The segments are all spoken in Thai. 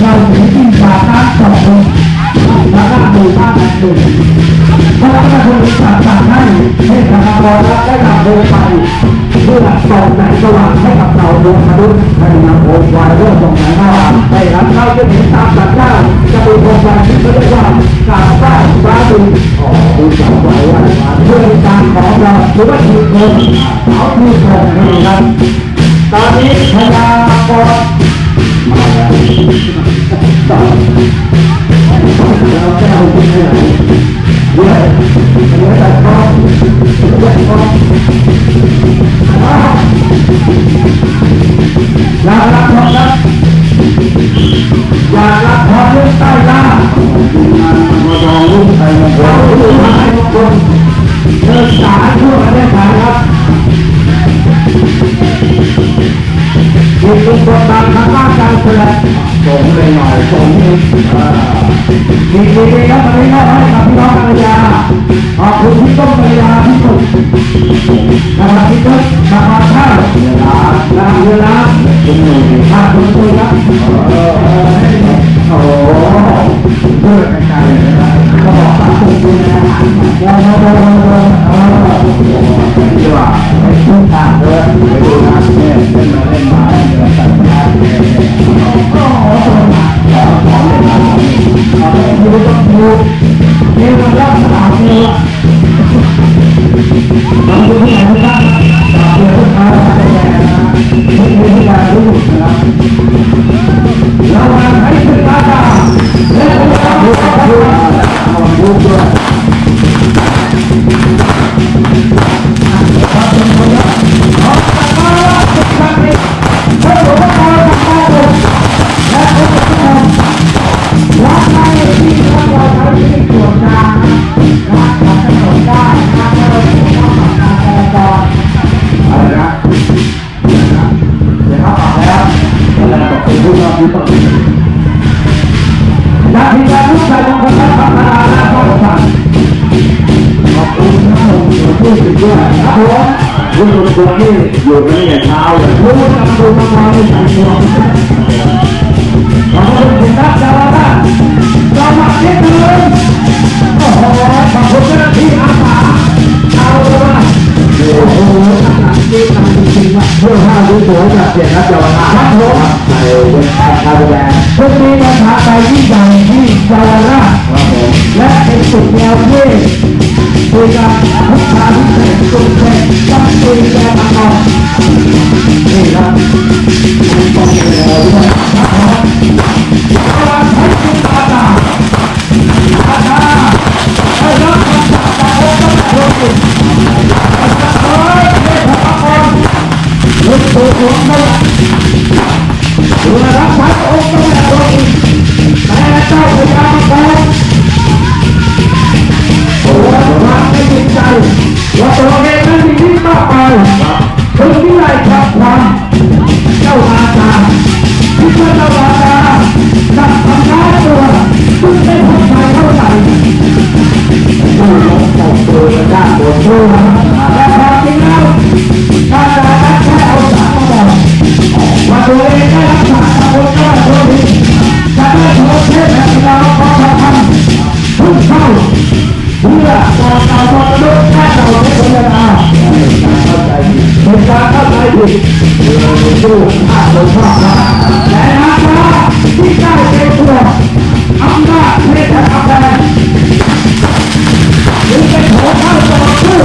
เราถึงที่ปากน้ำสองคนแล้วก็ดูภาพแบบหนึ่งพระราชบุตรสั่งสั่งให้ให้ธนาบรแลได้นำโบไปเพื่อส่งแสงสว่างให้กับเราดวงมนุษย์ให้นำโบไฟเพื่อส่งแสงสว่างให้รับเราจะเห็นตามสัญญาจะมีโบไฟที่เรียกว่าการสร้างพระบุญอ๋อคุณจำไว้ว่าเพื่อการของเราหรือว่าทีคนเขาที่ส่งให้ครับตอนนี้พยากร อย่ารับพรลูกใต้ล่ามาดองลูกใต้มาเราลูกหายทุกคนเดินสายทั่วประเทศไทยครับ มีคุณบทบาททางด้านการแสดงส่งเลยหน่อยส่งนี้มีดีครับวันนี้มอบให้กับพี่น้องภรรยาขอบคุณพี่ต้นภรรยาที่สุดนะครับพี่ต้นมาทานข้าวเวลาลาเวลาคุณหนุ่มภาคุณคุยครับโอ้โหเพื่อนกันเลยนะครับก็บอกตามคุณคุยนะโอ้โหโอ้โหโอ้โหดีว่าไม่คุ้มทางเลยไปดูนะเนี่ยเคุณลุงคนนี้อยู่กันตั้งแต่เช้าเลยรู้นำดูมาในสายตัวขอบคุณคุณนักดาราเรามาเช็คเลยโอ้โหขอบคุณเจ้าหน้าที่อาสาเอาละโอ้โหจริงจริงว่าเพื่อห้ารู้ตัวจากเสียงนักเยาวชนครับผมในชาวแดนพรุ่งนี้วันพระไปที่ใหญ่ที่เยาวราชครับผมและเป็นสุดแนวเท่คุยกันพุทธาพิเเอาความรู้แค่เราไม่พิจารณาเป็นการเข้าใจผิดดูอาจจะชอบนะแต่นะครับที่ได้เป็นตัวอำนาจเทพอำนาจหรือเป็นหัวข้าต่อสู้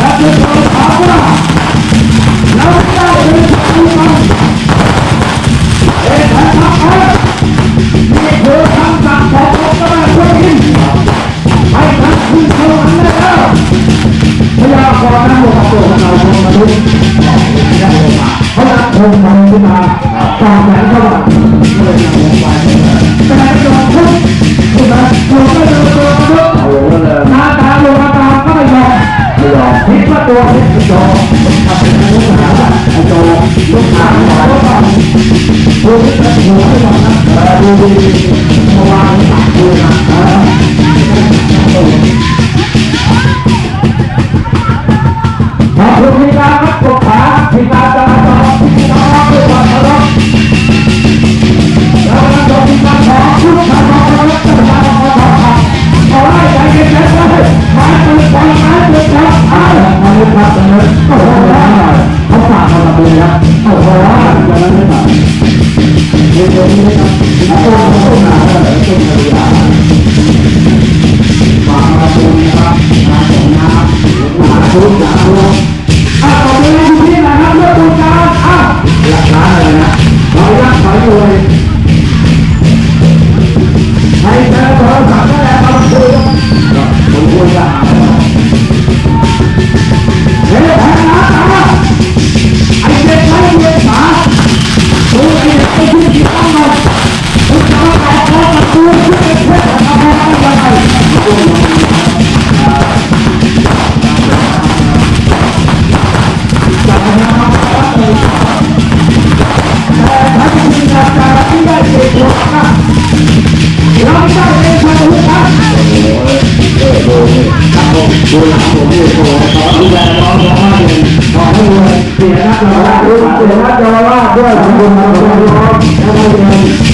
และเป็นตัวถามว่าเราได้เป็นผู้นำ น Senhor.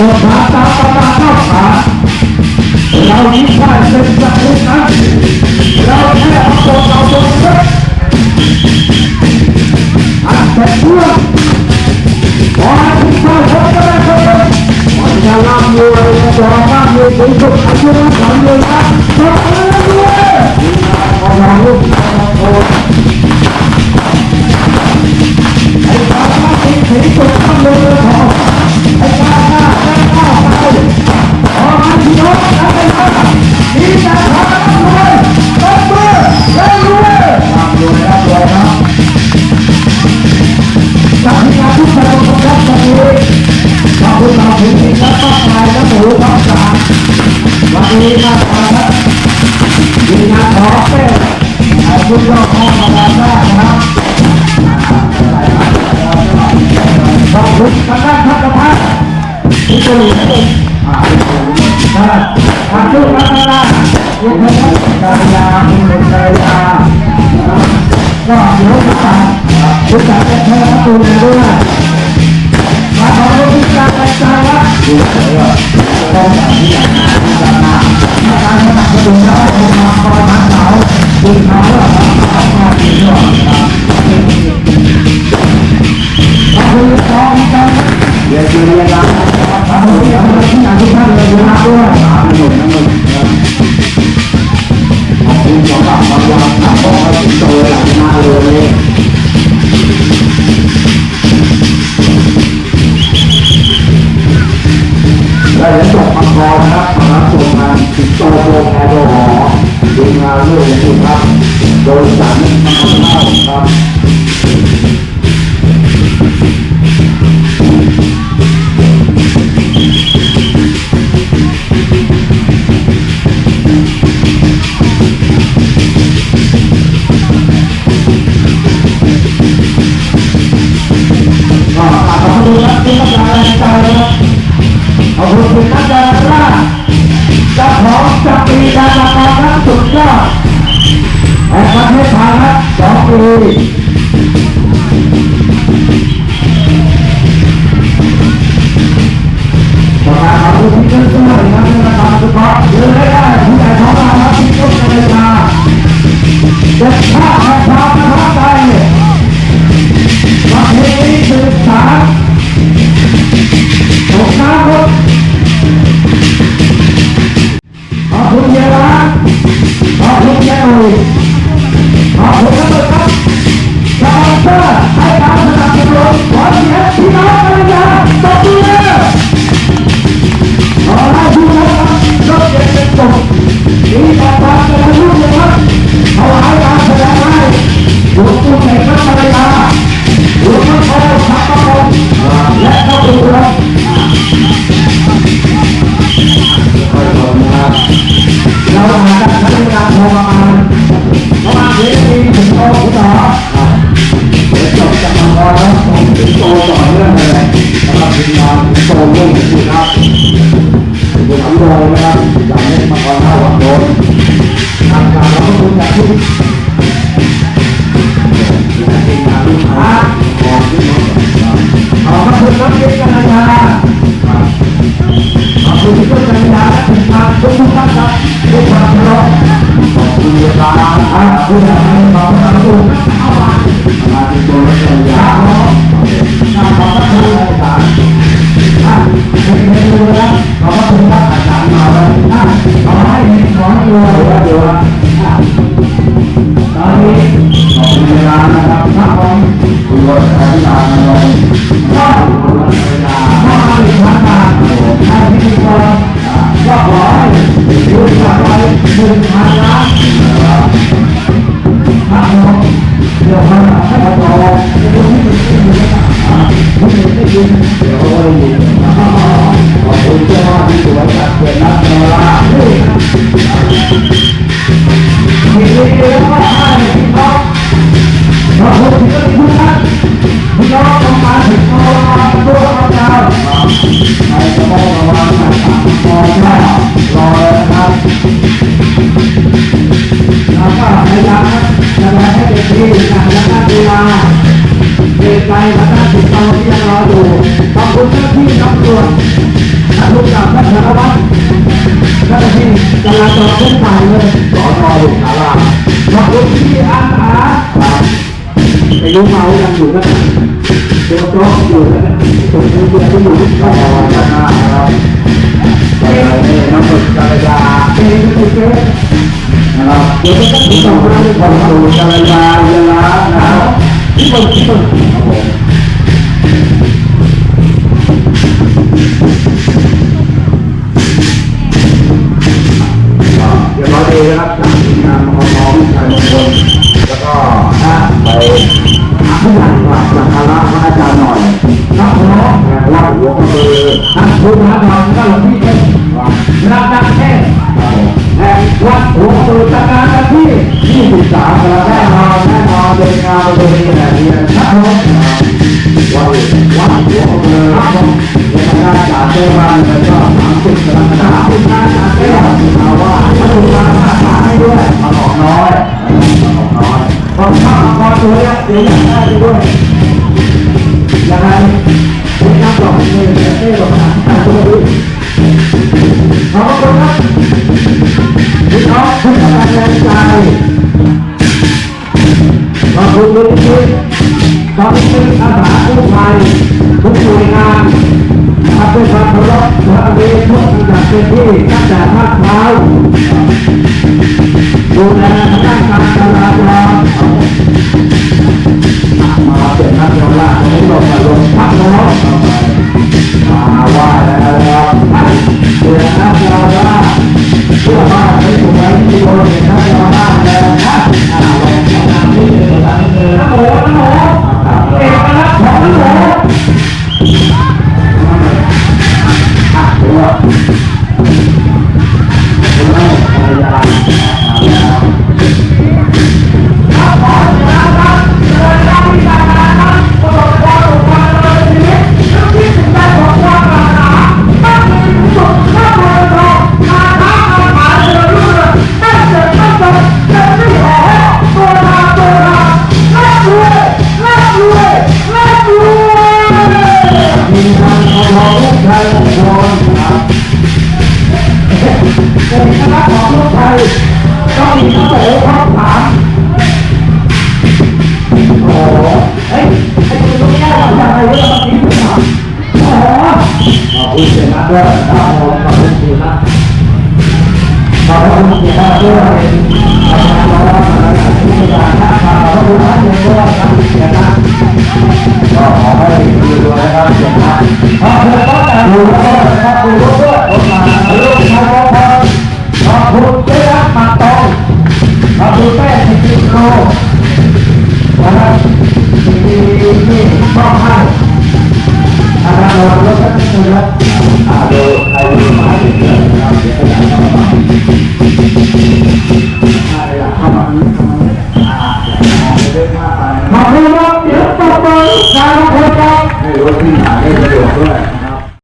সব มีมาขครับมีมาขอเป้ขอบคุณยอดข้อมาดามได้นะครับขอบคุณทางด้านพัฒนพัฒน์ที่ตัวหลุณครับทางด้านพัฒนาเยุะนะครับการยาคุณหลุดใจยาก็เดี๋ยวมาคุณจะเป็นแค่ประตูเลยวมาขอบคุณที่ารรายการละต้องการที่ การสนับสนุนและพัฒนาความรักเราอีกครั้ง และต้ญตมังกรนะครับมหาส่งงานติดตัวโรงแอร์หอดูงานด้วยนะครับโดยสารนักข่าวครับ หุ่นเป็นนักดาราจะพร้อมจะมีดาราทั้งสุดยอดแห่งประเทศไทยองปีปรานราครับประานสุภาไให้ทของครับต้อกข้าจ้าปกับใจประเพณีศึกษา hùng thảo làm mặc dù chỉ ăn á cái giống máu đang dùng đất cho chó dùng đất cùng với việc cũng dùng đất cho là nó được gọi là cái cái cái với cái cách chúng ta còn dùng gọi là là nào chỉ cần chỉ cần ก็นะไปผู้ใหญ่มาสักการะพระอาจารย์หน่อยนักร้องว่าหัวกระเบือนักชุญนักธรรมก็หลงพี่เทศนักดักเทศแห่งวัดหัวกระเบืจัดงานกันที่ที่ศึกษากันแน่นอนแม่นอนเป็นงานเป็นแห่งเรียนักร้องวัดวัดหัวกระเบือนักร้องและคณะจ่าเจ้าบ้านแล้วก็สามสิบกรกาคมที่อาจารย์ได้บอกมาว่าพระพุทธศาสนา Gracias. เป็นคณะของลูกไทยต้องมีโสภาพามโอ้เฮ้ยไอ้คุณลูกแก้วทำอะไรเยอะมองนี้หรอโอ้ขอบคุณเสียงนะด้วยครับผมขอบคุณเสีนะขอบคุณเสียนะด้วยขอบคุณมากนะครับที่มาทักทาขอบคุณมากเลยด้วยครับเสียนะก็ขอบคุณทีนะครับณทีนะขอบคุณที่บดูนะครับดู